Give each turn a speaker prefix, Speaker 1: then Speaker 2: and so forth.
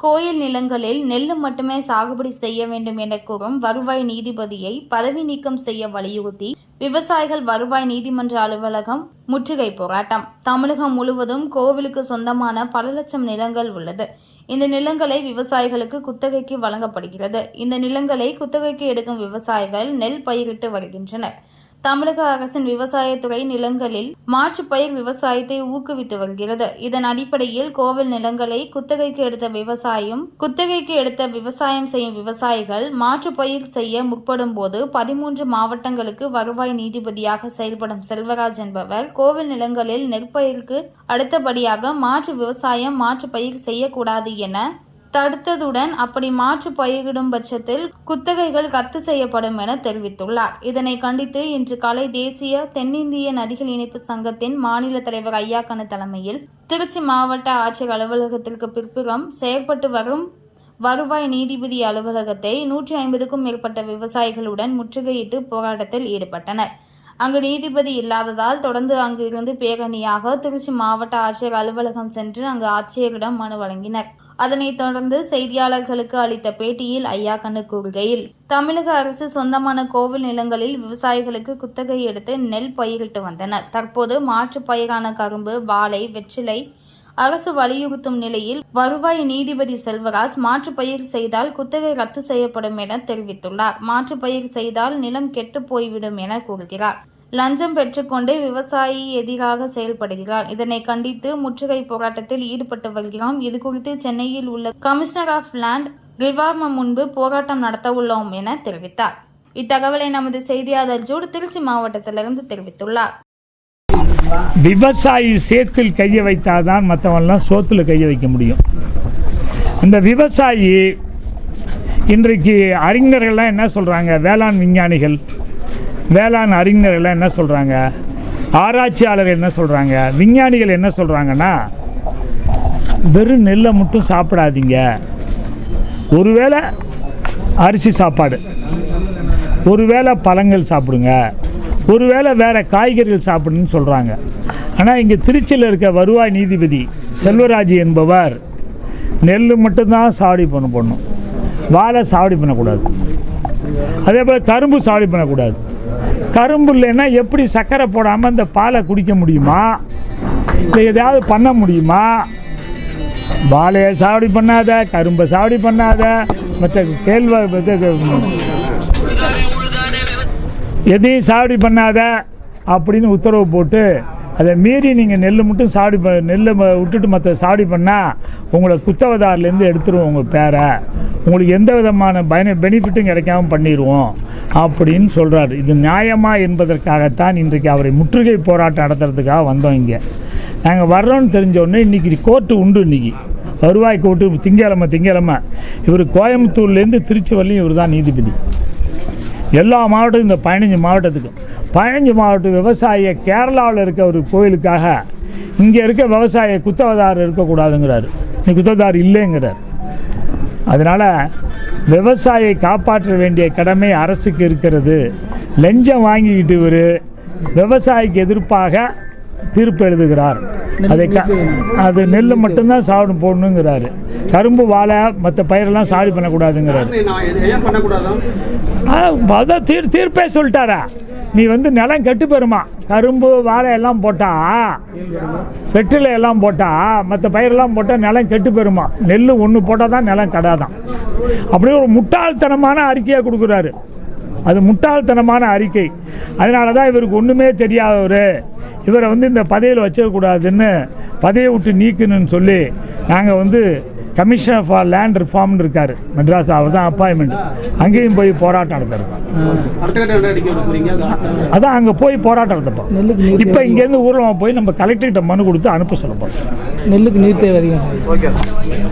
Speaker 1: கோயில் நிலங்களில் நெல்லு மட்டுமே சாகுபடி செய்ய வேண்டும் என கூறும் வருவாய் நீதிபதியை பதவி நீக்கம் செய்ய வலியுறுத்தி விவசாயிகள் வருவாய் நீதிமன்ற அலுவலகம் முற்றுகை போராட்டம். தமிழகம் முழுவதும் கோவிலுக்கு சொந்தமான பல லட்சம் நிலங்கள் உள்ளது. இந்த நிலங்களை விவசாயிகளுக்கு குத்தகைக்கு வழங்கப்படுகிறது. இந்த நிலங்களை குத்தகைக்கு எடுக்கும் விவசாயிகள் நெல் பயிரிட்டு வருகின்றனர். தமிழக அரசின் விவசாயத்துறை நிலங்களில் மாற்றுப் பயிர் விவசாயத்தை ஊக்குவித்து வருகிறது. இதன் அடிப்படையில் கோவில் நிலங்களை குத்தகைக்கு எடுத்த விவசாயம் குத்தகைக்கு எடுத்த விவசாயம் செய்யும் விவசாயிகள் மாற்றுப் பயிர் செய்ய முற்படும் போது பதிமூன்று மாவட்டங்களுக்கு வருவாய் நீதிபதியாக செயல்படும் செல்வராஜ் என்பவர் கோவில் நிலங்களில் நெற்பயிருக்கு அடுத்தபடியாக மாற்று விவசாயம் மாற்றுப்பயிர் செய்யக்கூடாது என தடுத்ததுடன் அப்படி மாற்று பயிரிடும் பட்சத்தில் குத்தகைகள் ரத்து செய்யப்படும் என தெரிவித்துள்ளார். இதனை கண்டித்து இன்று காலை தேசிய தென்னிந்திய நதிகள் இணைப்பு சங்கத்தின் மாநில தலைவர் ஐயாக்கனு தலைமையில் திருச்சி மாவட்ட ஆட்சியர் அலுவலகத்திற்கு பிற்புறம் செயற்பட்டு வரும் வருவாய் நீதிபதி அலுவலகத்தை நூற்றி ஐம்பதுக்கும் மேற்பட்ட விவசாயிகளுடன் முற்றுகையிட்டு போராட்டத்தில் ஈடுபட்டனர். அங்கு நீதிபதி இல்லாததால் தொடர்ந்து அங்கிருந்து பேரணியாக திருச்சி மாவட்ட ஆட்சியர் அலுவலகம் சென்று அங்கு ஆட்சியரிடம் மனு வழங்கினர். அதனைத் தொடர்ந்து செய்தியாளர்களுக்கு அளித்த பேட்டியில் ஐயா கண்ணு கூறுகையில் தமிழக அரசு சொந்தமான கோவில் நிலங்களில் விவசாயிகளுக்கு குத்தகை எடுத்து நெல் பயிரிட்டு வந்தனர். தற்போது மாற்றுப் பயிரான கரும்பு வாழை வெற்றிலை அரசு வலியுறுத்தும் நிலையில் வருவாய் நீதிபதி செல்வராஜ் மாற்று பயிர் செய்தால் குத்தகை ரத்து செய்யப்படும் என தெரிவித்துள்ளார். மாற்று பயிர் செய்தால் நிலம் கெட்டு போய்விடும் என கூறுகிறார். லஞ்சம் பெற்றுக்கொண்டு விவசாயி எதிராக செயல்படுகிறார். இதனை கண்டித்து முற்றுகை போராட்டத்தில் ஈடுபட்டு வருகிறோம். இது குறித்து சென்னையில் உள்ள கமிஷனர் ஆஃப் லேண்ட் ரிவார்ம முன்பு போராட்டம் நடத்த உள்ளோம் என தெரிவித்தார். இத்தகவலை நமது செய்தியாளர் ஜூட் திருச்சி மாவட்டத்திலிருந்து தெரிவித்துள்ளார்.
Speaker 2: விவசாயி சேத்தில் கையை வைத்தாதான் மற்றவன்லாம் சோத்தில் கையை வைக்க முடியும். இந்த விவசாயி இன்றைக்கு அறிஞர்கள்லாம் என்ன சொல்கிறாங்க வேளாண் விஞ்ஞானிகள் வேளாண் அறிஞர்கள்லாம் என்ன சொல்கிறாங்க ஆராய்ச்சியாளர்கள் என்ன சொல்கிறாங்க விஞ்ஞானிகள் என்ன சொல்கிறாங்கன்னா வெறும் நெல்லை மட்டும் சாப்பிடாதீங்க. ஒருவேளை அரிசி சாப்பாடு ஒருவேளை பழங்கள் சாப்பிடுங்க ஒருவேளை வேறு காய்கறிகள் சாப்பிடுன்னு சொல்கிறாங்க ஆனால் இங்கே திருச்சியில் இருக்க வருவாய் நீதிபதி செல்வராஜ் என்பவர் நெல் மட்டும்தான் சாவடி பண்ண. போடணும் வாழை சாவடி பண்ணக்கூடாது அதே போல் கரும்பு சாவடி பண்ணக்கூடாது கரும்பு இல்லைன்னா எப்படி சர்க்கரை போடாமல் இந்த பாலை குடிக்க முடியுமா? இல்லை எதாவது பண்ண முடியுமா? வாழையை சாவடி பண்ணாத கரும்பை சாவடி பண்ணாத மற்ற கேழ்வ எதையும் சாவடி பண்ணாத அப்படின்னு உத்தரவு போட்டு அதை மீறி நீங்கள் நெல் மட்டும் சாடி ப நெல்லை ம- விட்டுட்டு மற்ற சாடி பண்ணால் உங்களை குத்தவதாரிலேருந்து எடுத்துருவோம் உங்கள் பேரை. உங்களுக்கு எந்த விதமான பயன பெனிஃபிட்டும் கிடைக்காம பண்ணிடுவோம் அப்படின்னு சொல்கிறாரு இது நியாயமா என்பதற்காகத்தான் இன்றைக்கு அவரை முற்றுகை போராட்டம் நடத்துறதுக்காக வந்தோம் இங்கே. நாங்கள் வர்றோம்னு தெரிஞ்சோடனே இன்றைக்கி கோர்ட்டு உண்டு இன்றைக்கி வருவாய் கோர்ட்டு திங்கக்கிழமை திங்கக்கிழமை. இவர் கோயம்புத்தூர்லேருந்து திருச்சி வரலையும் இவர் தான் நீதிபதி. எல்லா மாவட்டம் இந்த பதினஞ்சு மாவட்டத்துக்கும். பதினஞ்சு மாவட்ட விவசாய கேரளாவில் இருக்க ஒரு கோயிலுக்காக இங்கே இருக்க விவசாய குத்தவதார் இருக்கக்கூடாதுங்கிறார். நீ குத்தவதார் இல்லைங்கிறார். அதனால் விவசாயியை காப்பாற்ற வேண்டிய கடமை அரசுக்கு இருக்கிறது. லஞ்சம் வாங்கிக்கிட்டு இவர் விவசாயிக்கு எதிர்ப்பாக தீர்ப்பு எழுதுகிறார். அதை அது நெல் மட்டும்தான் சாப்பிட போடணுங்கிறாரு. கரும்பு வாழை மற்ற பயிரெல்லாம் சாடி பண்ணக்கூடாதுங்கிறாரு. அதான் தீர் தீர்ப்பே சொல்லிட்டாரா. நீ வந்து நிலம் கெட்டு போயிருமா? கரும்பு வாழை எல்லாம் போட்டா வெற்றிலை எல்லாம் போட்டா மற்ற பயிரெல்லாம் போட்டால் நிலம் கெட்டு போயிருமா? நெல் ஒன்று போட்டால் தான் நிலம் கடாதான். அப்படியே ஒரு முட்டாள்தனமான அறிக்கையை கொடுக்குறாரு. அது முட்டாள்தனமான அறிக்கை. அதனால தான் இவருக்கு ஒன்றுமே தெரியாதவர். இவரை வந்து இந்த பதவியில் வச்சிடக்கூடாதுன்னு பதவியை விட்டு நீக்கணும்னு சொல்லி நாங்கள் வந்து கமிஷனர் ஃபார் லேண்ட் ரிஃபார்ம்னு இருக்கார். மெட்ராஸ் அவர் தான் அப்பாயின்மெண்ட் அங்கேயும் போய் போராட்டம் நடத்திருக்கோம்
Speaker 3: அடுத்த கட்ட என்ன அடிக்க விரும்புறீங்க அது
Speaker 2: அதான் அங்கே போய் போராட்டம் நடத்தப்போம். இப்போ இங்கேருந்து ஊரில் போய் நம்ம கலெக்டர்கிட்ட மனு கொடுத்து அனுப்ப சொல்ல போகிறோம்
Speaker 4: நெல்லுக்கு நீர் தேவை அதிகம் சார்.